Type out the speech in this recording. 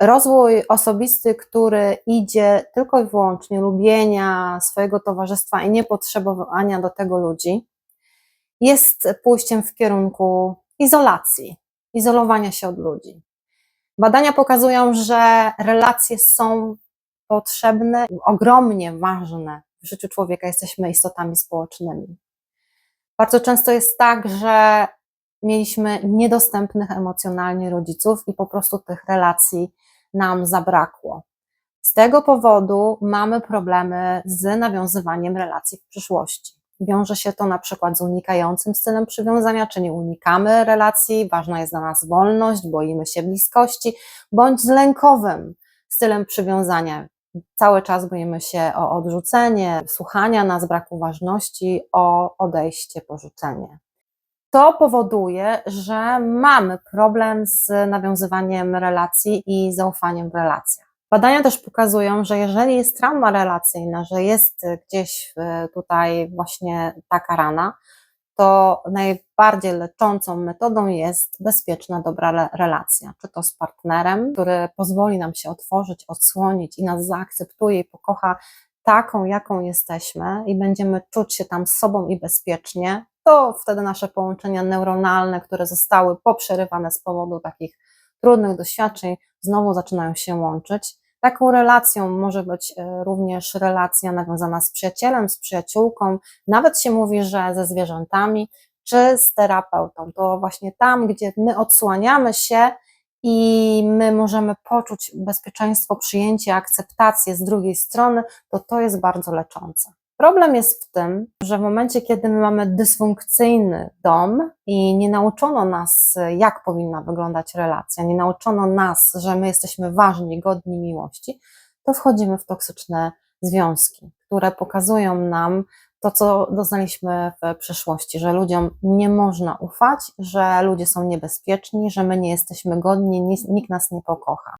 rozwój osobisty, który idzie tylko i wyłącznie lubienia swojego towarzystwa i niepotrzebowania do tego ludzi, jest pójściem w kierunku izolacji, izolowania się od ludzi. Badania pokazują, że relacje są potrzebne, ogromnie ważne w życiu człowieka. Jesteśmy istotami społecznymi. Bardzo często jest tak, że mieliśmy niedostępnych emocjonalnie rodziców i po prostu tych relacji nam zabrakło. Z tego powodu mamy problemy z nawiązywaniem relacji w przyszłości. Wiąże się to na przykład z unikającym stylem przywiązania, czy nie unikamy relacji, ważna jest dla nas wolność, boimy się bliskości, bądź z lękowym stylem przywiązania. Cały czas boimy się o odrzucenie, słuchania nas, braku ważności, o odejście, porzucenie. To powoduje, że mamy problem z nawiązywaniem relacji i zaufaniem w relacjach. Badania też pokazują, że jeżeli jest trauma relacyjna, że jest gdzieś e, tutaj właśnie taka rana, to najbardziej leczącą metodą jest bezpieczna, dobra relacja. Czy to z partnerem, który pozwoli nam się otworzyć, odsłonić i nas zaakceptuje i pokocha taką, jaką jesteśmy i będziemy czuć się tam z sobą i bezpiecznie, to wtedy nasze połączenia neuronalne, które zostały poprzerywane z powodu takich trudnych doświadczeń, znowu zaczynają się łączyć. Taką relacją może być e, również relacja nawiązana z przyjacielem, z przyjaciółką, nawet się mówi, że ze zwierzętami, czy z terapeutą. To właśnie tam, gdzie my odsłaniamy się i my możemy poczuć bezpieczeństwo, przyjęcie, akceptację z drugiej strony, to to jest bardzo leczące. Problem jest w tym, że w momencie, kiedy my mamy dysfunkcyjny dom i nie nauczono nas, jak powinna wyglądać relacja, nie nauczono nas, że my jesteśmy ważni, godni miłości, to wchodzimy w toksyczne związki, które pokazują nam to, co doznaliśmy w przeszłości, że ludziom nie można ufać, że ludzie są niebezpieczni, że my nie jesteśmy godni, nikt nas nie pokocha.